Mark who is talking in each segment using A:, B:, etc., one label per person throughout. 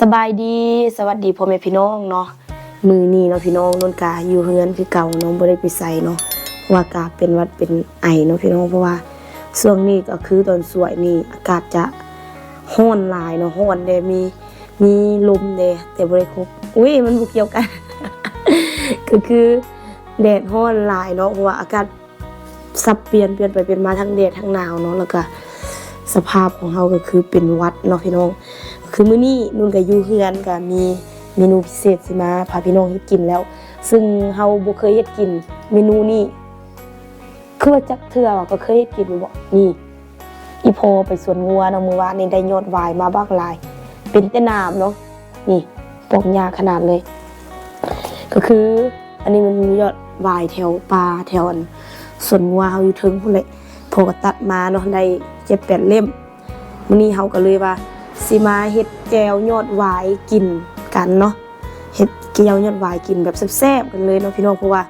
A: สบายดีสวัสดีพ่อแม่พี่น้องเนาะมือนี้เนาะพี่น้องนนกาอยู่เฮือนคือเก่าเนาะบ่ได้ไปใส่เนาะเพราะว่ากาเป็นวัดเป็นไอเนาะพี่น้องเพราะว่าช่วงนี้ก็คือตอนสวยนี่อากาศจะร้อนหลายเนาะร้อนเดมีมีลมเดแต่บ่ได้ครบอุ้ยมันบ่เกี่ยวกัน ก็คือแดดร้อนหลายเนาะเพราะว่าอากาศสับเปลี่ยนเปลี่ยนไปเปลี่ยนมาทั้งแดดทั้งหนาวเนาะแล้วก็สภาพของเฮาก็คือเป็นวัดเนาะพี่น้อง คือมื้อนี้นุ่นกับยูเฮือนก็มีเมนูพิเศษสิมาพาพี่น้องเฮ็ดกินแล้ว ซึ่งเฮาบ่เคยเฮ็ดกิน เมนูนี้คือว่าจักเทื่อว่าก็เคยเฮ็ดกินอยู่บ่นี่อีพอไปสวนงัวเนาะมื้อวานนี่ได้ยอดวายมาบักหลาย เป็นแต่น้ำเนาะนี่ปอกหญ้าขนาดเลย ก็คืออันนี้มันยอดวายแถวป่าแถวอันสวนงัวเฮาอยู่เทิงพุ่นแหละพอก็ตัดมาเนาะได้7-8เล่มมื้อนี้เฮาก็เลยว่า สิมาเฮ็ดแจวยอดหวายกินกันเนาะเฮ็ดแจวยอดหวายกินแบบแซ่บๆกันเลยเนาะพี่น้องเพราะว่า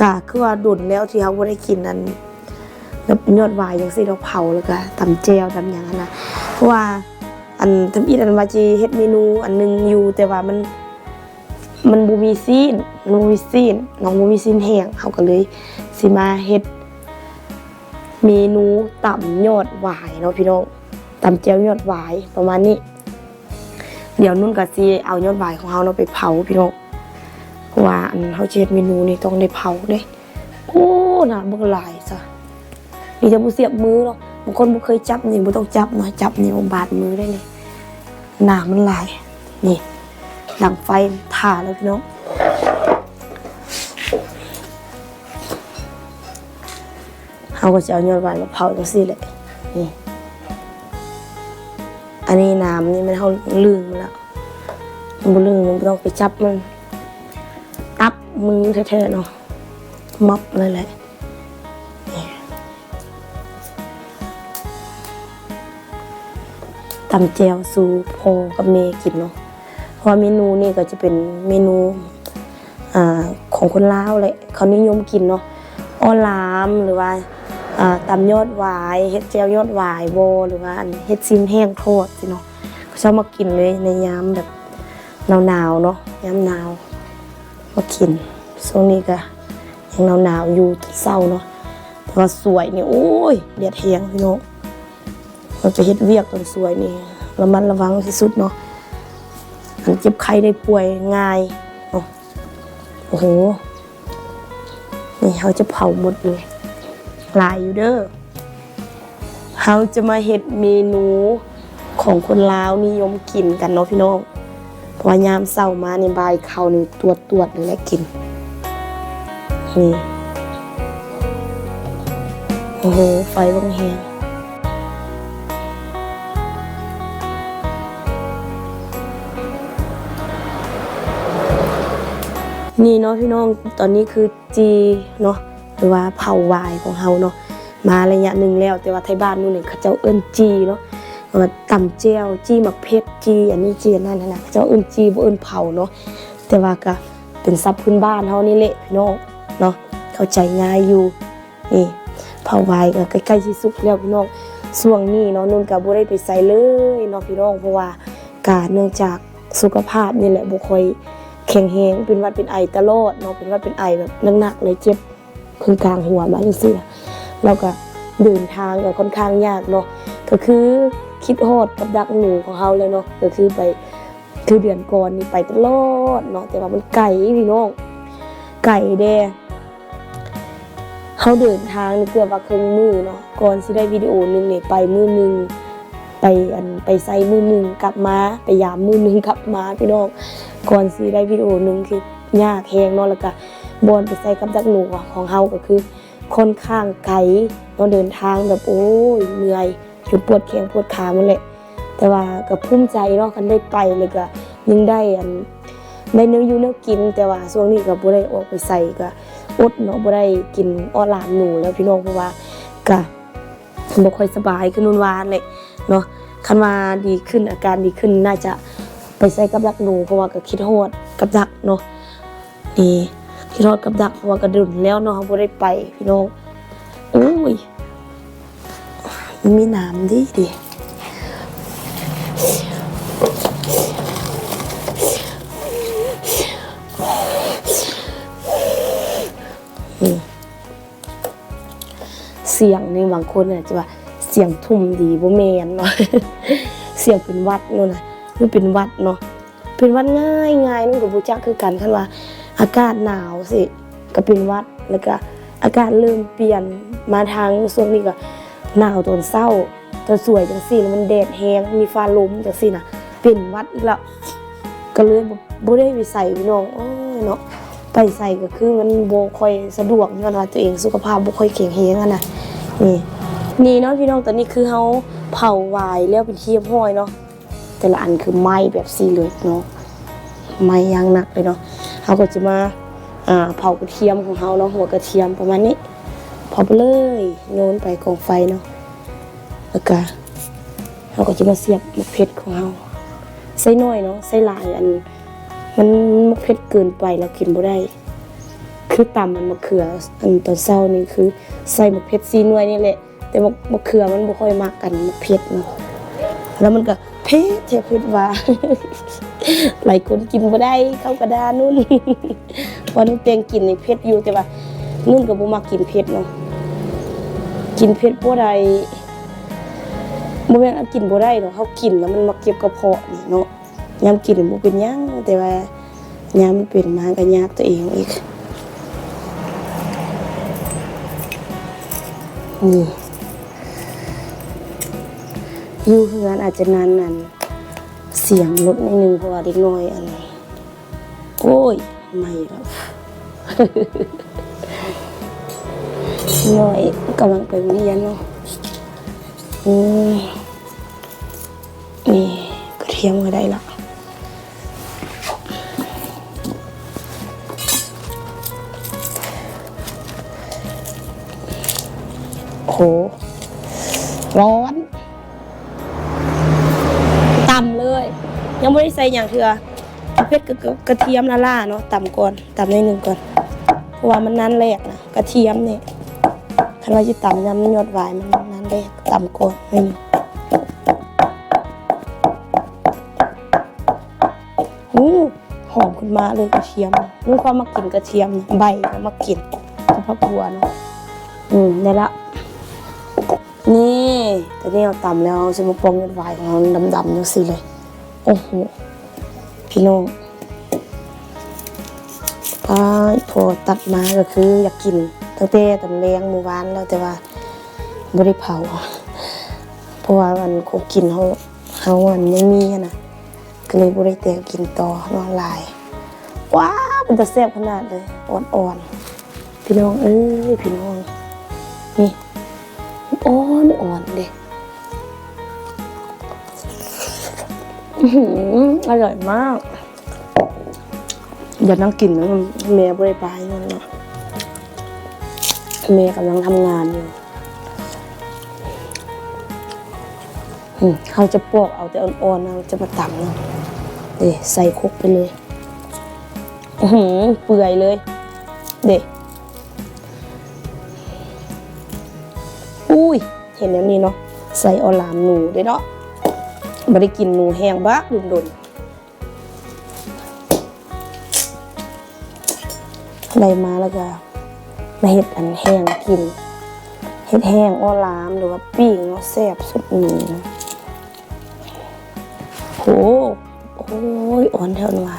A: กะคือว่าดุนแล้วที่เฮาบ่ได้กินนั้นแบบยอดหวายจังซี่เราเผาแล้วก็ตำแจวตำหยังอะนนะเพราะว่าอันทำอีอันวาจีเฮ็ดเมนูอันหนึงอยู่แต่ว่ามันมันบ่มีซีนมันบ่มีซีนน้องบ่มีซีนแห้งเฮาก็เลยสิมาเฮ็ดเมนูตำยอดหวายเนาะพี่น้อง ตำเจียวยอดหวายประมาณนี้ เดี๋ยวนุ่นกับซีเอายอดหวายของเราเนาไปเผาพี่น้องเพราะว่าอันเขาเช็ดเมนูนี่ต้องได้เผาเด้โอ้หนาบักหลายซะนี่จะบุเสียบมือเนาะบางคนบ่เคยจับนี่บ่ต้องจับเนาะจับนี่มันบาดมือได้นี่หนามันหลาย นี่ดังไฟถ่าแล้วพี่น้องเขาก็จะเอายอดหวายมาเผาจังซี่แหละนี่ นนี้น้ำนี่มันเขาลืมแล้วมันบ่ลืมมันต้องไปจับมัน ตับมือแท้ๆเนาะมับเลยแหละนี่ตำแจวสู่พอกับเมกินเนาะเพราะเมนูนี่ก็จะเป็นเมนูอของคนลาวแหละเขานิยมกินเนาะอ้อลามหรือว่า ตำยอดวายเฮ็ดแจวยอดวายโบหรือว่าเฮ็ดซิมแห้งโทษสิเนาะเขาชอบมากินเลยในยามแบบหนาวๆเนาะยามหนาวมากินช่วงนี้ก็ยังหนาวๆอยู่เศร้าเนาะแต่ว่าสวยนี่โอ้ยเดียดแหงพี่น้องเราจะเฮ็ดเวียกตอนสวยนี่ระมัดระวังที่สุดเนาะอันเจ็บไข้ได้ป่วยง่ายโอ้โหนี่เขาจะเผาหมดเลย หลายอยู่เด้อเราจะมาเฮ็ดเมนูของคนลาวนิยมกินกันเนาะพี่น้องเพราะยามเช้ามาในบายเขานี่ตรวจตรวจเลยและกินนี่โอ้โหไฟบังแหงนี่เนาะพี่น้องตอนนี้คือจีเนาะ หรือว่าเผาวายของเฮาเนาะมาระยะหนึ่งแล้ว แต่ว่าไทยบ้านนู่นนี่เขาเจ้าเอิ้นจีเนาะว่าตำเจียวจีมักเพชรจีอันนี้จีอันนั่นนะเขาเจ้าเอิ้นจีบ่เอิ้นเผาเนาะแต่ว่าก็เป็นศัพท์พื้นบ้านเฮานี่แหละพี่น้องเนาะเข้าใจง่ายอยู่นี่เผาวายก็ใกล้ๆสิสุกแล้วพี่น้องช่วงนี้เนาะนุ่นก็บ่ได้ไปใส่เลยเนาะพี่น้องเพราะว่าการเนื่องจากสุขภาพนี่แหละบ่ค่อยแข็งแรงเป็นวัดเป็นไอตลอดเนาะเป็นวัดเป็นไอแบบหนักๆเลยเจ็บ คือกลางหัวมาจังซี่ล่ะแล้วก็เดินทางก็ค่อนข้างยากเนาะก็คือคิดฮอดกับดักหนูของเขาเลยเนาะก็คือไปคือเดือนก่อนนี่ไปตลอดเนาะแต่ว่ามันไกลพี่น้องไกลแดเขาเดินทางเกือบว่าครึ่งมือเนาะก่อนสิได้วิดีโอหนึงเนี่ยไปมือหนึงไปอันไปใส่มือหนึงกลับมาไปยามมือหนึงกลับมาพี่น้องก่อนสิได้วิดีโอหนึงคือยากแฮงเนาะแล้วก็ บอนไปใส่กับดักหนูของเฮาก็คือค่อนข้างไกลเราเดินทางแบบโอ้ยเหนื่อยจนปวดแขนปวดขาหมดเลยแต่ว่าก็ภูมิใจเนาะกันได้ไปเลยก็ยังได้อันได้เนื้ออยู่เนื้อกิน แต่ว่าช่วงนี้ก็บ่ได้ออกไปใส่ก็อดเนาะบ่ได้กินอ้อหลามหนูแล้วพี่น้องเพราะว่าก็บ่ค่อยสบายขึ้นวันวานเลยเนาะคันว่าดีขึ้นอาการดีขึ้นน่าจะไปใส่กับดักหนูเพราะว่าก็คิดฮอดกับดักเนาะนี่ พี่น้องกับดักเพว่ากระดุนแล้วเนาะเขาบ่ได้ไปพี่น้องอุ้ยมีน้ำดีดีเสียงในบางคนอาจจะว่าเสียงทุ่มดีบ่แมนเนาะเสียงเป็นวัดเนาะนะไม่เป็นวัดเนาะ เป็นวัดง่ายง่ายนั่นก็บ่จักคือกันคันว่าอากาศหนาวสิก็เป็นวัดแล้วก็อากาศเริ่มเปลี่ยนมาทางช่วงนี้ก็หนาวตอนเช้าตอนสวยจังซี่มันแดดแฮงมีฟ้าลมจังซี่น่ะเป็นวัดอีกแล้วก็เลยบ่ได้ไปใส่พี่น้องโอ้ยเนาะไปใส่ก็คือมันโบค่อยสะดวกย้อนว่าตัวเองสุขภาพบ่ค่อยแข็งแรงอะนะนี่นี่เนาะพี่น้องตอนนี้คือเฮาเผาไวายแล้วเป็นเรียบร้อยเนาะ แต่ละอันคือไหม้แบบสีเหลืองเนาะไหม้อยางหนักเลยเนาะเฮาก็จะมาอ่าเผากระเทียมของเฮาเนาะหัวกระเทียมประมาณนี้เผาไปเลยโยนไปกองไฟเนาะแล้วก็เฮาก็จะมาเสียบมะเผ็ดของเฮาใส่น้อยเนาะใส่หลายอัน มันมะเผ็ดเกินไปแล้วกินบ่ได้คือตำมันมะเขืออันตอนเศร้านี่คือใส่มะเผ็ดซีนวยนี่แหละแต่มะมะเขือมันบ่ค่อยมักกันมะเผ็ดเนาะแล้วมันก็ เผ็ดแท้เผ็ดว่าหลายคนกินบ่ได้เข้ากระดานุ่นวันนี้เตียงกินนี่เผ็ดอยู่แต่ว่านุ่นก็บ่มักกินเผ็ดเนาะกินเผ็ดบ่ได้บ่แม่นอันกินบ่ได้เนาะเฮากินแล้วมันมาเก็บกระเพาะนี่เนาะยามกินบ่เป็นหยังแต่ว่ายามมันเป็นมาก็ยากตัวเองอีกนี่ อยู่เฮือนอาจจะนานนันเสียงลดนิดนึงเพราะว่าเด็กน้อยอันนี้โอ้ยไม่แล้วน้อยกำลังไปเรียนเนาะอืมนี่กระเทียมก็ได้ละโหร้อน ยังไม่ได้ใส่อย่างเถื่อเพชรกับกระเทียมละล่าเนาะต่ำก่อนต่ำในหนึ่งก่อนเพราะว่ามันนั้นแรกนะกระเทียมเนี่ยคันว่าจะต่ำยำมันยอดหวายมันนั้นแรกต่ำก่อนในหนึ่งอู้หอมขึ้นมาเลยกระเทียมนุ่ความมากินกระเทียมใบมากินกับผักบัวเนาะอืมได้ละนี่ตอนนี้เราตำแล้วจะมาปรุงยอดวายของเราดำๆจังสิเลย โอ้โห พี่น้องพาพอตัดมาก็คืออยากกินตั้งแต่ตอนแรงเมื่อวานแล้วแต่ว่าไม่ได้เผาเพราะว่ามันคงกินเขาเขามันไม่มีนะก็เลยไม่ได้แต่งกินต่อนอนลายว้าวมันจะแซ่บขนาดเลยอ่อนๆพี่น้องเอ้ยพี่น้องนี่อ่อนอ่อนเด็ก อร่อยมาก อย่านั่งกินนะแม่บริบายนั่นเนาะแม่กำลังทำงานอยู่เขาจะปอกเอาแต่อ่อนๆนะจะมาตำเนาะเดี๋ยวใส่ครกไปเลยอือหือเปื่อยเลย เด็กอุ้ย เห็นแล้วนี่เนาะ ใส่ออลามหนูเด้เนาะ ไม่ได้กินหนูแห้งบ้าดุนดนได้มาแล้วก็มาเห็ดอันแห้งกิน เห็ดแห้งออลามหรือว่าปิ้งเนาะแซ่บสุดหนูโหโอ้ยอ่อนแถวนี้ว่า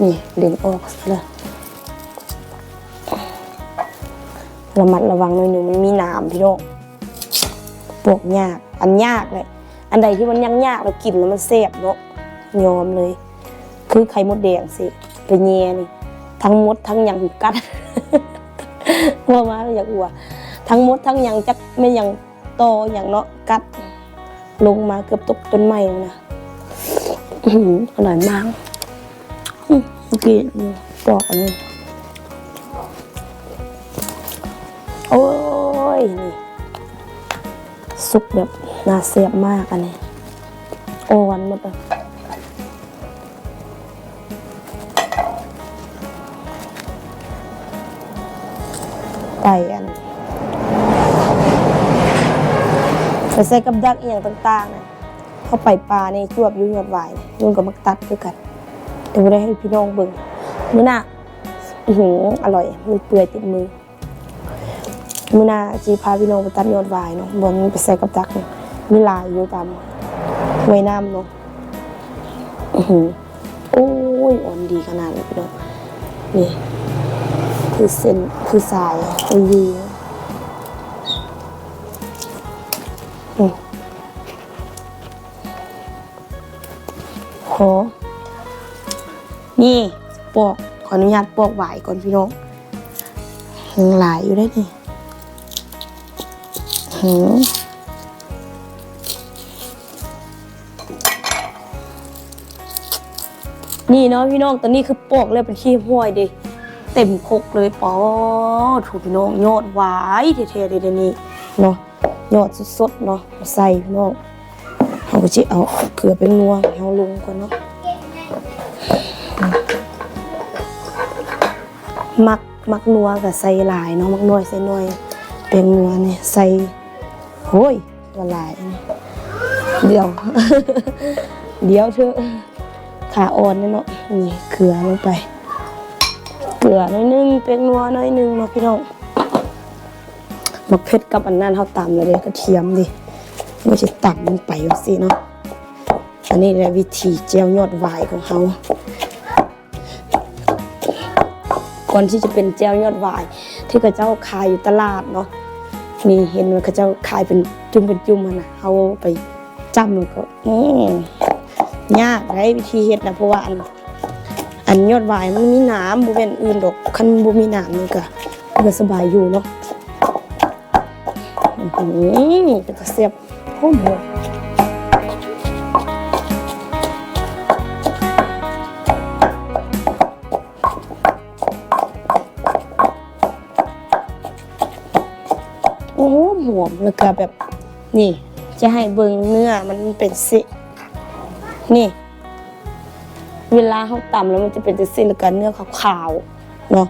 A: นี่เด่นออกเลยระมัดระวังหน่อยหนึ่งมันมีหนามพี่น้องปวกยาก อันยากเลย อันใดที่มันยังยากเรากินแล้วมันแซ่บเนาะยอมเลย คือไข่มดแดงสิไปเงียนี่ทั้งมดทั้งยังกัดว่ามาอยากอัวทั้งมดทั้งยังจักไม่ยังโตอย่างเนาะกัด ลงมาเกือบตกต้นไม้แล้วนะอร่อยมากกี้ปอกอันนี้โอ้ยนี่ ซุปแบบน่าเสียบมากอันนี้ โอ่อนหมดเลยไก่อันใส่ใส่กับดักอหย่างต่างๆนะเข้าไปปลาในจวบยุ่งยอดวายยุ่งกับมักตัดด้วยกันเดี๋ยวได้ให้พี่น้องเบิ่งมื้อหน้าอือหืออร่อยมือเปื่อยติดมือ มื้อหน้าสิพาพี่น้องไปตัดยอดวายเนาะบ่มันไปใส่กับจักเนาะมีหลายอยู่ตามห้วน้ำเนาะอือหือโอ้ยอ่อนดีขนาดนี้พี่น้องนี่คือเส้นคือสายคือวีอืมโหนี่ปอกขออนุญาตปอกหวายก่อนพี่น้องยังหลายอยู่ได้นี่ หืมนี่เนาะพี่น้องตอนนี้คือปอกเลยเป็นขี้ห้วยดิเต็มคกเลยปอถูกพี่น้องยอดหวายเท่ๆเลยเดี๋ยวนี้เนาะยอดสดๆเนาะมาใส่พี่น้องเขาก็จะเอาเกลือไปนัวเขาลงก่อนเนาะมักมักนัวกับใส่หลายเนาะมักนัวใส่น้อยเป็นนัวเนี่ยใส่ โอ้ยละลายเดี๋ยว เดี๋ยวเธอขาอ่อนเนี่เนาะนี่เกลือลงไป เกลือหน่อยนึงเป็นนัวน่อยนึงเนาะพี่น้องมักเผ็ดกับอันนั้นเขาตำเลยเด้กระเทียมดิไม่ใช่ตำมันไปสิเนาะอันนี้แหละวิธีเจียวยอดวายของเขาก่อนที่จะเป็นแจวยอดวาย ที่เขาเจ้าขายอยู่ตลาดเนาะ นี่เห็นว่าเขาเจ้าขายเป็นจุ่มเป็นจุ่มมันนะเอาไปจ้ำมันก็อืยากไรวิธีเฮ็ดนะเพราะว่าอันอันยอดวายมันมีน้ำบุเป็นอื่นดอกคันบุมีน้ำนี่ก็ก็สบายอยู่เนาะอื้อหือเป็นตะเสียบโอ้โห แล้วก็แบบนี่ จะให้เบิ่งเนื้อมันเป็นสินี่ เวลาเขาตำแล้วมันจะเป็นจะสิแล้วกันเนื้อขาวๆเนาะ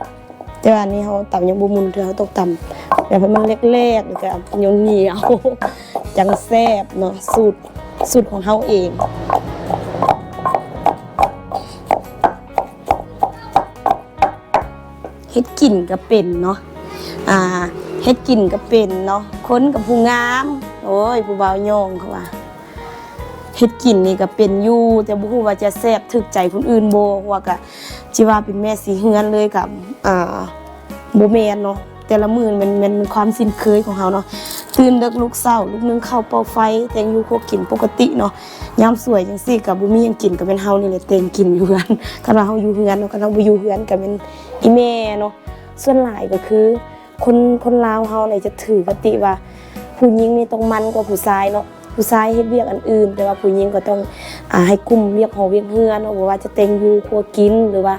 A: แต่ว่าอันนี้เขาตำยังบุมุนเธอเขาต้องตำแบบให้มันเล็กๆหรือก็เหนียวเหนียวจังแซบเนาะสูตรสูตรของเขาเองเฮ็ดกลิ่นก็เป็นเนาะอ่า ฮ็ดกลิ่นก็เป็นเนาะคนกับผู้งาม โอ้ยผู้บ่าวโยงเขาว่าเฮ็ดกินนี่ก็เป็นอยู่แต่บ่ฮู้ว่าจะแซ่บถึกใจคนอื่นบ่ว่าก็สิว่าเป็นแม่สีเฮือนเลยกับอ่าบ่แม่นเนาะแต่ละมื้อมันมันมันความสิ้นเคยของเฮาเนาะตื่นดึกลุกเช้าลุกนึ่งข้าวเป่าไฟแต่งอยู่ครัวกินปกติเนาะยามสวยจังซี่ก็บ่มีหยังกินก็เป็นเฮานี่แหละแต่งกินอยู่เฮือนคันว่าเฮาอยู่เฮือนเนาะคันเฮาบ่อยู่เฮือนก็เป็นอีแม่เนาะส่วนหลายก็คือ คนคนลาวเฮาเนี่ยจะถือกติว่า ผู้หญิงนี่ต้องมันกว่าผู้ชายเนาะผู้ชายเฮ็ดเวียกอันอื่น แต่ว่าผู้หญิงก็ต้องอ่าให้กุมเวียกหอเวียกเฮือนเนาะบ่ว่าจะแต่งอยู่ครัวกินหรือว่า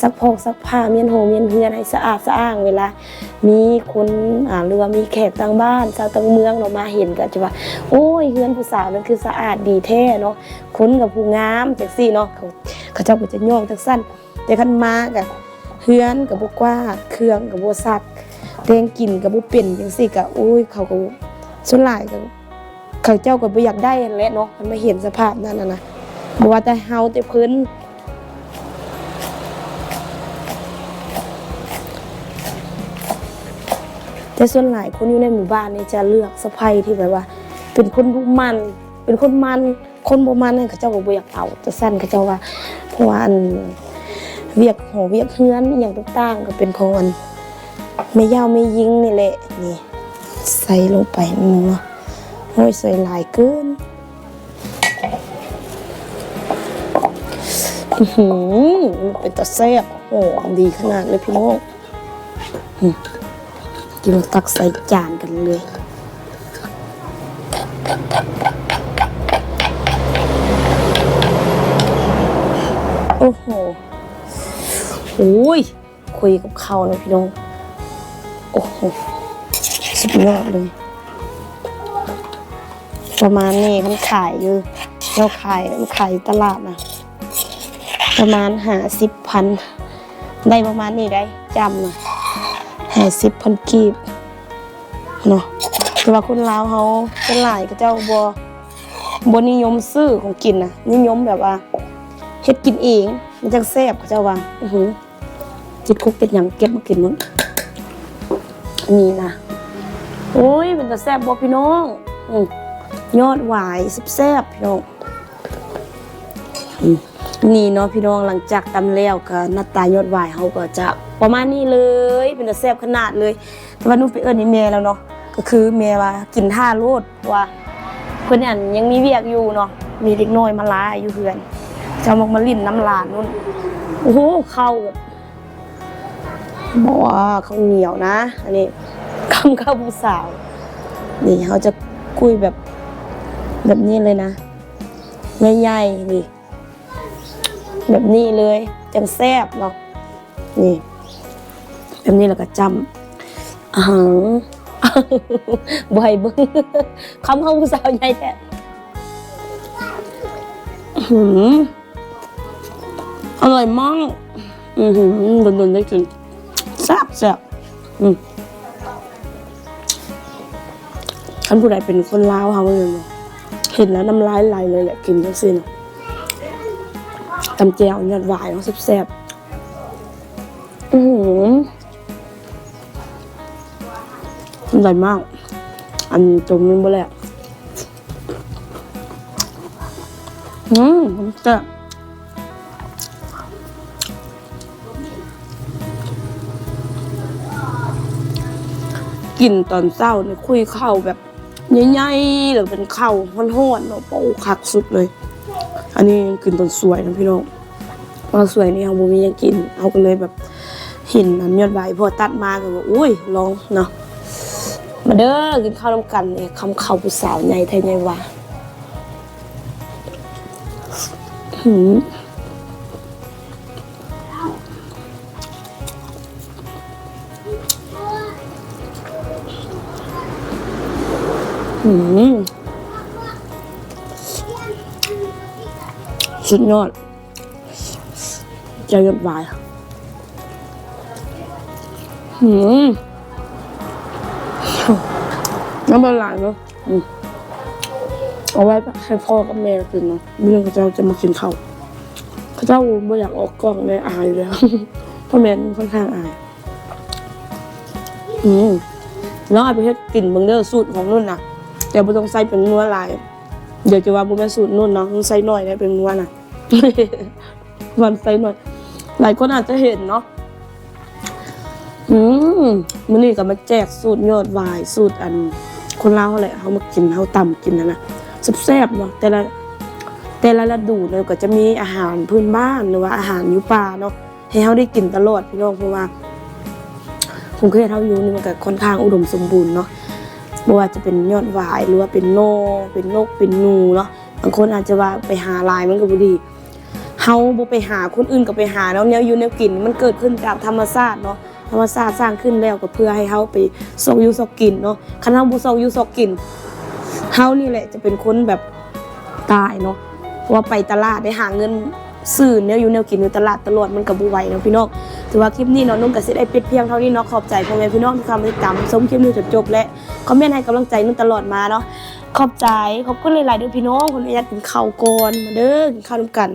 A: ซักพอกซักผ้าเมียนหอเมียนเฮือนให้สะอาดสะอ้างเวลา มีคนอ่าหรือว่ามีแขกต่างบ้านชาวต่างเมืองเนาะมาเห็นก็จะว่า โอ้ยเฮือนผู้สาวนั่นคือสะอาดดีแท้เนาะคนกับผู้งามจังซี่เนาะเขาเขาเจ้าก็จะย่องจังซั่นแต่คันมาก็เฮือนก็บ่กว้าเครื่องก็บ่ซัก แดงกินกับบุเป็นจังซี่ก็โอ้ยเขาก็ส่วนหลายก็เขาเจ้าก็บ่อยากได้นั่นแหละเนาะมันมาเห็นสภาพนั้นน่ะนะบ่ว่าแต่เฮาแต่เพิ่นแต่ส่วนหลายคนอยู่ในหมู่บ้านนี่จะเลือกสะใภ้ที่แบบว่า เป็นคนรูมัน เป็นคนมัน คนบ่มันนั่นเขาเจ้าก็บ่อยากเอาแต่สั้นเขาเจ้าว่าเพราะว่าอันเวียกหอเวียกเฮือนอย่างต่างๆก็เป็นของอัน ไม่ยาวไม่ยิงนี่แหละ นี่ ใส่ลงไปเนาะโอ้ยใส่หลายเกินอื้อหืมันเป็นตะแซ่บโอ้ดีขนาดเลยพี่น้องอืมกินตักใส่จานกันเลยโอ้โหโอ้ยคุยกับเขานะพี่น้อง โอ้โหสุดยอดเลย ประมาณนี้มันขายอยู่เราขายมันขายตลาดนะประมาณหาสิบพันได้ประมาณนี้ได้จำนะหาสิบพันกีบเนาะแต่ว่าคนลาวเขาเป็นหลายก็เจ้าบัวบนิยมซื้อของกินนะนิยมแบบว่าเฮ็ดกินเอง มันจังแซ่บเขาเจ้าว่าอือหือจิตคุกเป็นอย่างเก็บมากินหมั้ง นี่นะโอ้ยเป็นตาแซบบ่พี่น้องอยอดหวายแซบพี่น้องนี่เนาะพี่น้องหลังจากตำแล้วก็หน้าตายอดหวายเขาก็จะประมาณนี้เลย เป็นตาแซบขนาดเลย แต่ว่านุ่ไปเอิ้นนี่แม่แล้วเนาะก็คือแม่ว่ากินท่าโลดว่าเพิ่นอันยังมีเวียกอยู่เนาะมีเด็กน้อยมาลาอยู่เพื่อนจะเอามามาลิ้นน้ำลานนู่นโอ้โหเข้าแบบ บอกว่าข้าวเหนียวนะ อันนี้คำข้าวผู้สาว นี่เขาจะคุยแบบแบบนี้เลยนะใหญ่ๆนี่แบบนี้เลยจังแซบเนาะนี่แบบนี้แล้วก็จำอหารบ่อยบิ้งคำข้าวผู้สาวใหญ่แท้อื้อหืออร่อยมาก อือหือโดนๆได้กิน แซ่บอืมท่านผู้ใดเป็นคนลาวเขาเลยเนาะเห็นแล้วน้ำลายไหลเลยแหละกินจังซี่นาะตำแจวยอดหวายเนาะแซ่บๆอือหืออร่อยมาก อันตรงนี้บ่แหละอืมแซ่บ กินตอนเศร้าเนี่ยคุยเข้าวแบบใหญ่ๆหรือเป็นข้าวห้อนๆเนาะโอ้คักสุดเลย อันนี้กินตอนสวยนะพี่น้องตอนสวยนี่เอาบ่มียังกินเอากันเลยแบบเห็นอันยอดใบพอตัดมาก็ว่าอุ้ยลองเนาะมาเด้อกินข้าวน้ำกันเนี่ยคำข้าวผู้สาวใหญ่ไทยใหญ่ว่าหื สุดยอดใจยอดวายหืมน้ำมันหลายเนาะเอาไว้ให้พ่อกับแม่กินเนาะไม่งั้นเขาเจ้าจะมากินข้าวเขาเจ้าไม่อยากออกกล้องเลยอายเลยเพราะแม่ค่อนข้างอายอืมแล้วไอ้ประเภทกลิ่นเบงเดอร์สูตรของนุ่นน่ะแต่ไม่ต้องใส่เป็นนัวลาย เดี๋ยวจะว่าบุแม่สูตรนุ่นเนาะต้องใส่หน่อยได้เป็นนัวน่ะวันใส่หน่อย หลายคนอาจจะเห็นเนาะอืมมื้อนี้ก็มาแจกสูตรยอดวายสูตรอัน คนเลาเขาแหละเขามากินเขาตำกินนั่นนะแซ่บๆเนาะแต่ละแต่ละฤดูเนี่ยก็จะมีอาหารพื้นบ้านหรือว่าอาหารอยู่ป่าเนาะให้เขาได้กินตลอดพี่น้องเพราะว่าผมเคยเท่าอยู่นี่มันก็ค่อนข้างอุดมสมบูรณ์เนาะ ไม่ว่าจะเป็นยอดหวายหรือว่าเป็นโนเป็นนกเป็นนูเนาะบางคนอาจจะว่าไปหาลายมันก็บ่ดีเฮาบ่ไปหาคนอื่นก็ไปหาเนาะแนวอยู่แนวกินมันเกิดขึ้นจากธรรมชาติเนาะธรรมชาติสร้างขึ้นแล้วก็เพื่อให้เฮาไปซอกอยู่ซอกกินเนาะคันเฮาบ่ซอกอยู่ซอกกินเฮานี่แหละจะเป็นคนแบบตายเนาะว่าไปตลาดได้หาเงิน ซื่อเนี่ยอยู่แนวกินอยู่ตลาดตลอดมันกับบุไหวเนาะพี่น้องถือว่าคลิปนี้เนาะนุ่งกับเสิไอเปิดเพียงเท่านี้เนาะขอบใจพ่อแม่พี่น้องที่เข้ามาติดตามชมคลิปนี้จนจบและคอมเมนต์ให้กำลังใจนุ่งตลอดมาเนาะขอบใจขอบคุณหลายๆเด้วยพี่น้องคนอยากกินข้าวก่อนมาเด้อกินข้าวร่มกัน